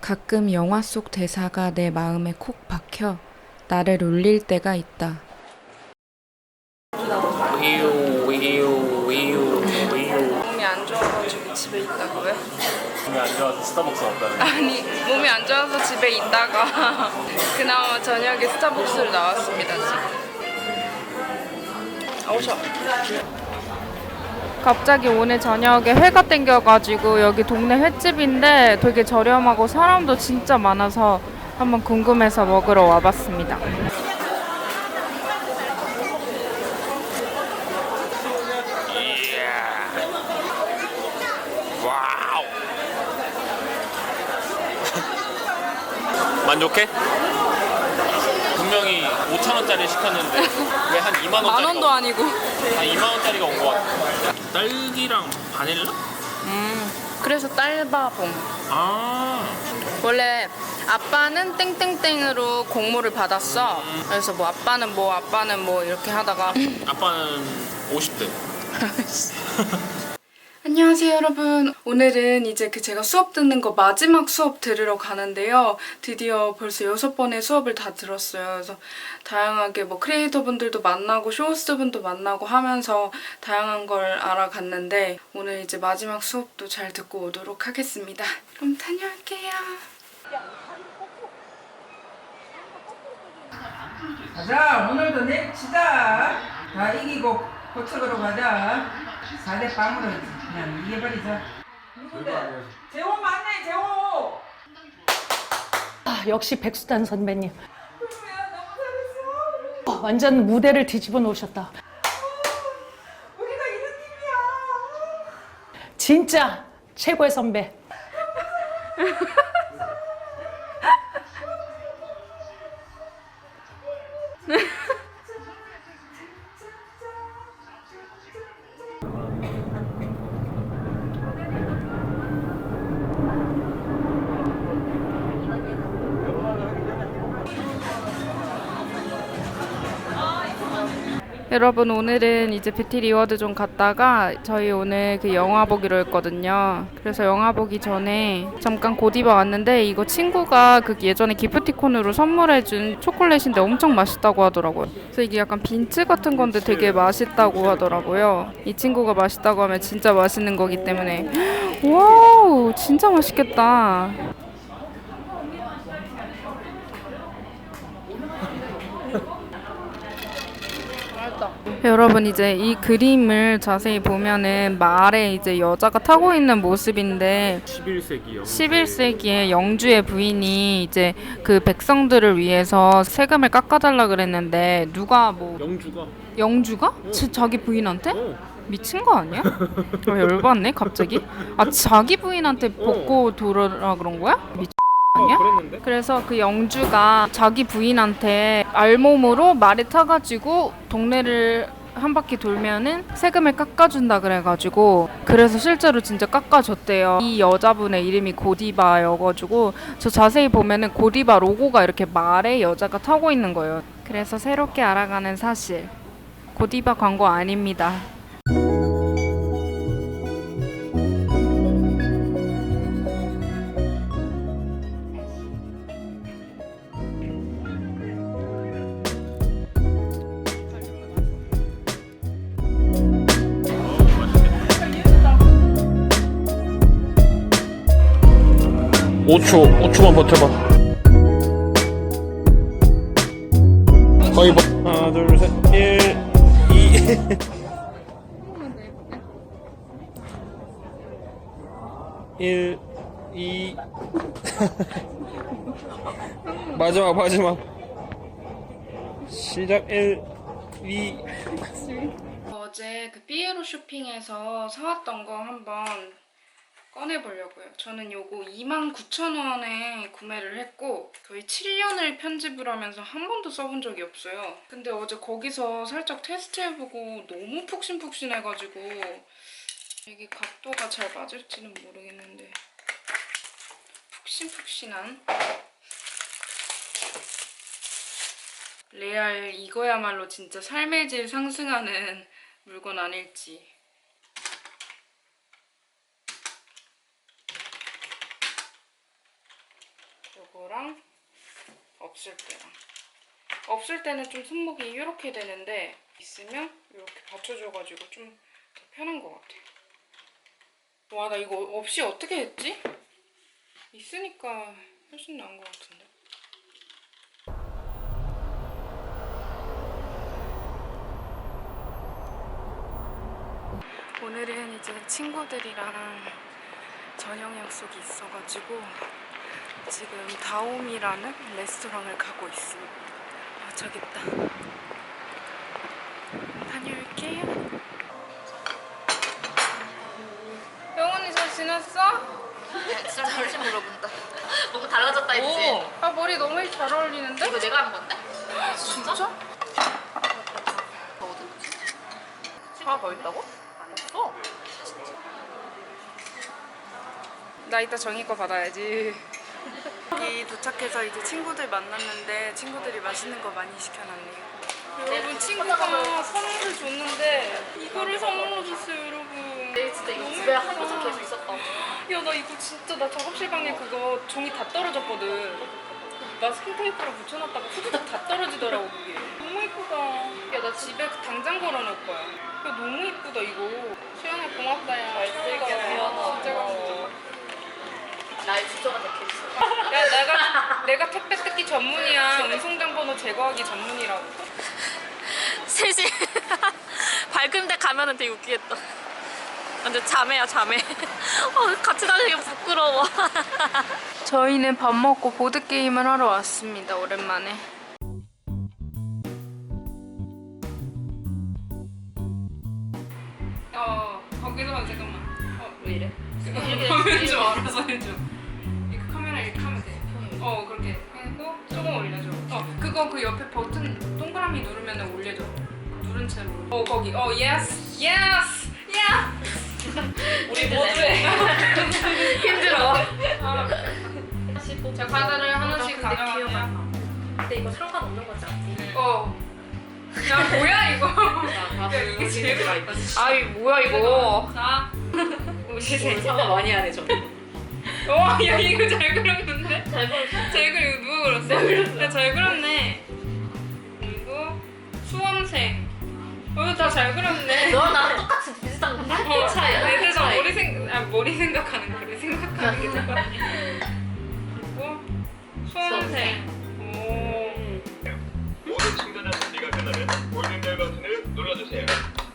가끔 영화 속 대사가 내 마음에 콕 박혀 나를 울릴 때가 있다. 위유 위유 위유 위유 몸이 안 좋아가지고 집에 있다고요? 몸이 안 좋아서 스타벅스 없다는 아니 몸이 안 좋아서 집에 있다가 그나마 저녁에 스타벅스를 나왔습니다 지금. 아 오셔. 갑자기 오늘 저녁에 회가 땡겨가지고 여기 동네 횟집인데 되게 저렴하고 사람도 진짜 많아서 한번 궁금해서 먹으러 와봤습니다. 만족해? 분명히 5천 원짜리 시켰는데 왜 한 2만 원짜리 만 원도 아니고. 한 2만 원짜리가 온 것 같아 딸기랑 바닐라? 음 그래서 딸바봉. 아 원래 아빠는 땡땡땡으로 공모를 받았어. 그래서 뭐 아빠는 뭐 아빠는 뭐 이렇게 하다가 아빠는 50대 안녕하세요 여러분. 오늘은 이제 그 제가 수업 듣는 거 마지막 수업 들으러 가는데요. 드디어 벌써 여섯 번의 수업을 다 들었어요. 그래서 다양하게 뭐 크리에이터 분들도 만나고 쇼호스트 분도 만나고 하면서 다양한 걸 알아갔는데 오늘 이제 마지막 수업도 잘 듣고 오도록 하겠습니다. 그럼 다녀올게요. 가자. 오늘도 내치다. 다 이기고 고척으로 가자. 4대 빵으로 그냥 이겨버리자 누군데? 재호 맞네 재호 아, 역시 백수단 선배님. 그러면 너무 잘했어 어, 완전 무대를 뒤집어 놓으셨다. 우리가 이런 팀이야 진짜 최고의 선배. 여러분 오늘은 이제 뷰티 리워드 좀 갔다가 저희 오늘 그 영화 보기로 했거든요. 그래서 영화 보기 전에 잠깐 고디바 왔는데 이거 친구가 그 예전에 기프티콘으로 선물해준 초콜릿인데 엄청 맛있다고 하더라고요. 그래서 이게 약간 빈츠 같은 건데 되게 맛있다고 하더라고요. 이 친구가 맛있다고 하면 진짜 맛있는 거기 때문에 와우 진짜 맛있겠다. 여러분 이제 이 그림을 자세히 보면은 말에 이제 여자가 타고 있는 모습인데 11세기요 11세기에 영주의 부인이 이제 그 백성들을 위해서 세금을 깎아달라 그랬는데 누가 뭐 영주가 영주가 지- 자기 부인한테 어. 미친 거 아니야? 어, 열받네 갑자기. 아 자기 부인한테 복고 돌아라 그런 거야? 미친 아니야? 그랬는데? 그래서 그 영주가 자기 부인한테 알몸으로 말에 타가지고 동네를 한 바퀴 돌면은 세금을 깎아준다 그래가지고 그래서 실제로 진짜 깎아줬대요. 이 여자분의 이름이 고디바여가지고 저 자세히 보면은 고디바 로고가 이렇게 말에 여자가 타고 있는 거예요. 그래서 새롭게 알아가는 사실 고디바 광고 아닙니다. 오초오초만 버텨봐. 거의 버... 하나 둘 셋 1 2 1 2 마지막 마지막. 시작 1 2 어제 그 삐에로 쇼핑에서 사왔던 거 한번 꺼내보려고요. 저는 요거 29,000원에 구매를 했고 거의 7년을 편집을 하면서 한 번도 써본 적이 없어요. 근데 어제 거기서 살짝 테스트해보고 너무 푹신푹신해가지고 이게 각도가 잘 맞을지는 모르겠는데 푹신푹신한 레알 이거야말로 진짜 삶의 질 상승하는 물건 아닐지 거랑 없을 때랑 없을 때는 좀 손목이 이렇게 되는데 있으면 이렇게 받쳐줘가지고 좀 더 편한 것 같아. 와나 이거 없이 어떻게 했지? 있으니까 훨씬 나은 것 같은데. 오늘은 이제 친구들이랑 저녁 약속이 있어가지고 지금 다옴이라는 레스토랑을 가고 있습니다. 아 저기 있다. 다녀올게요. 영원이 잘 지냈어? 진짜 다르지 물어본다. 너무 달라졌다 했지. 아 머리 너무 잘 어울리는데? 이거 내가 한 건데? 진짜? 하나 더 있다고? 없어. 나 이따 정희 거 받아야지. 여기 도착해서 이제 친구들 만났는데 친구들이 맛있는 거 많이 시켜놨네요. 여러분 친구가 선물을 줬는데 이거를 선물로 줬어요 여러분. 내일 진짜 이거 집에 한 거씩 계속 있었다. 야나 이거 진짜 나 작업실 방에 그거 종이 다 떨어졌거든. 마스킹 테이프로 붙여놨다가 후두둑 다 떨어지더라고 그게. 너무 이쁘다. 야 나 집에 당장 걸어놓을 거야. 야 너무 이쁘다 이거. 수영아 고맙다 야. 수연아. 진짜 고마워. 나의 주저가 적혀있어. 야 내가 내가 택배 뜯기 전문이야. 운송장 번호 제거하기 전문이라고. 셋이 밝은 데 가면은 되게 웃기겠다. 완전 자매야 자매. 어, 같이 다니기 부끄러워. 저희는 밥 먹고 보드 게임을 하러 왔습니다. 오랜만에. 어 거기서 잠깐만. 어왜 이래? 화면 좀 알아서 해줘. 이렇게 하면 돼. 어 그렇게 하고 조금 올려줘. 어 그거 그 옆에 버튼 동그라미 누르면 올려줘. 누른 채로. 어 거기. 어 예스 예스 예스. 우리 모두 해. 힘들어. 아, 자 카드를 하나씩 가져가면 근데 이거 상관없는 거지 않니? 어. 야 뭐야 이거? 야 이게 제일 아이 뭐야 이거? 자 우리 세. 사과 많이 하네 저. 와, 야 이거 잘 그렸는데? 잘. 잘 그려 이거 누가 그렸어? 내가 그렸어. 야잘 그렸네. 그리고 수험생. 어 이거 다잘 그렸네. 너랑 나랑 똑같이 비슷한 건데? 어, 차이야. 애들 다 차이. 머리 생, 아 머리 생각하는 그래 생각하는 게 좋아. 그리고 수험생. 오. 모든 충전자 준비가 끝나면 골든벨 버튼을 눌러주세요.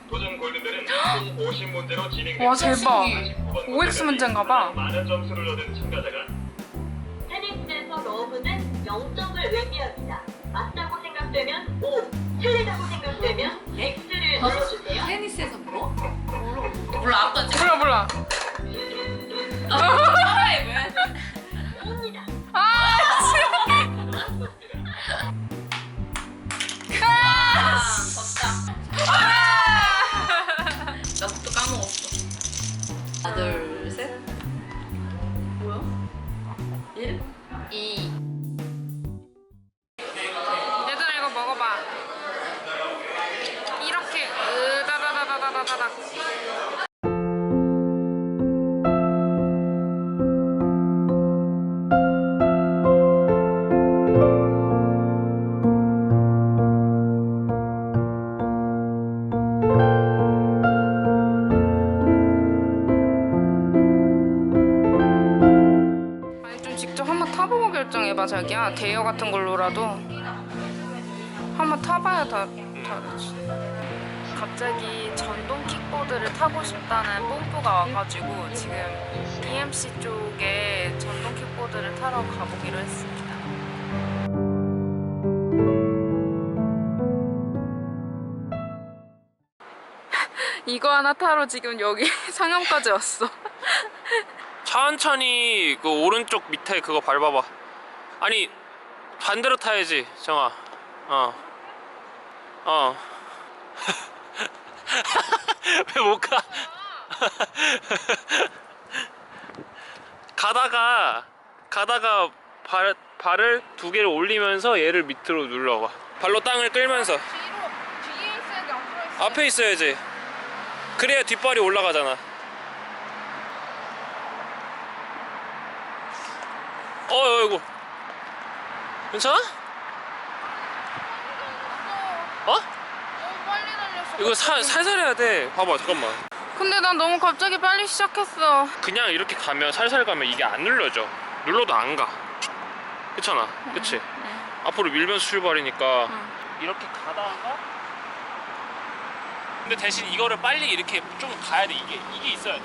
도전 골든벨은 총 50문제로 진행됩니다. 와 대박. 49번 OX 문제인가 봐. 많은 점수를 얻은 참가자가 0점을 의미합니다. 맞다고 생각되면 O, 틀리다고 생각되면 X를 눌러주세요. 테니스에서 뭐? 몰라 아무도 몰라 몰라. 타보고 결정해봐 자기야. 대여 같은 걸로라도. 한번 타봐야 다 다르지 갑자기 전동 킥보드를 타고 싶다는 뽐뿌가 와가지고 지금 DMC 쪽에 전동 킥보드를 타러 가보기로 했습니다 이거 하나 타러 지금 여기 상암까지 왔어 천천히 그 오른쪽 밑에 그거 밟아봐. 아니 반대로 타야지, 정아. 어. 어. 왜 못 가? 가다가 가다가 발 발을 두 개를 올리면서 얘를 밑으로 눌러봐. 발로 땅을 끌면서 앞에 있어야지. 그래야 뒷발이 올라가잖아. 어, 어이구. 괜찮아? 어? 빨리 달렸어. 이거 사, 살살 해야 돼. 봐봐, 잠깐만. 근데 난 너무 갑자기 빨리 시작했어. 그냥 이렇게 가면 살살 가면 이게 안 눌러져. 눌러도 안 가. 그렇잖아. 그치? 앞으로 밀면서 출발이니까 이렇게 가다가 근데 대신 이거를 빨리 이렇게 좀 가야 돼. 이게 이게 있어야 돼.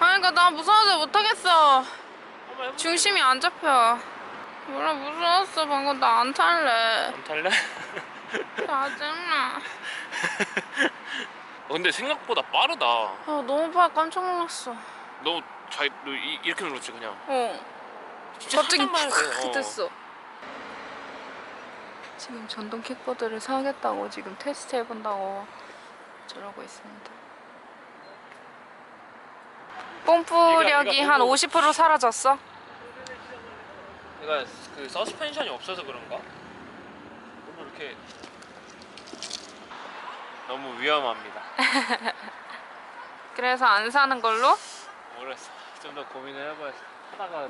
아니 그러니까 나 무서워서 못하겠어. 한번. 중심이 안 잡혀. 몰라 무서웠어 방금 나 안 탈래. 안 탈래? 짜증나. 어, 근데 생각보다 빠르다. 아 너무 빨리 깜짝 놀랐어. 너 잘, 너 이, 이렇게 눌렀지 그냥. 어. 진짜 갑자기. 푹 어. 됐어. 지금 전동 킥보드를 사겠다고 지금 테스트 해본다고 저러고 있습니다. 뽐뿌력이 얘가 한 너무- 50% 사라졌어? 내가 그 서스펜션이 없어서 그런가? 너무 이렇게 너무 위험합니다. 그래서 안 사는 걸로? 모르겠어. 좀 더 고민을 해봐야지. 하다가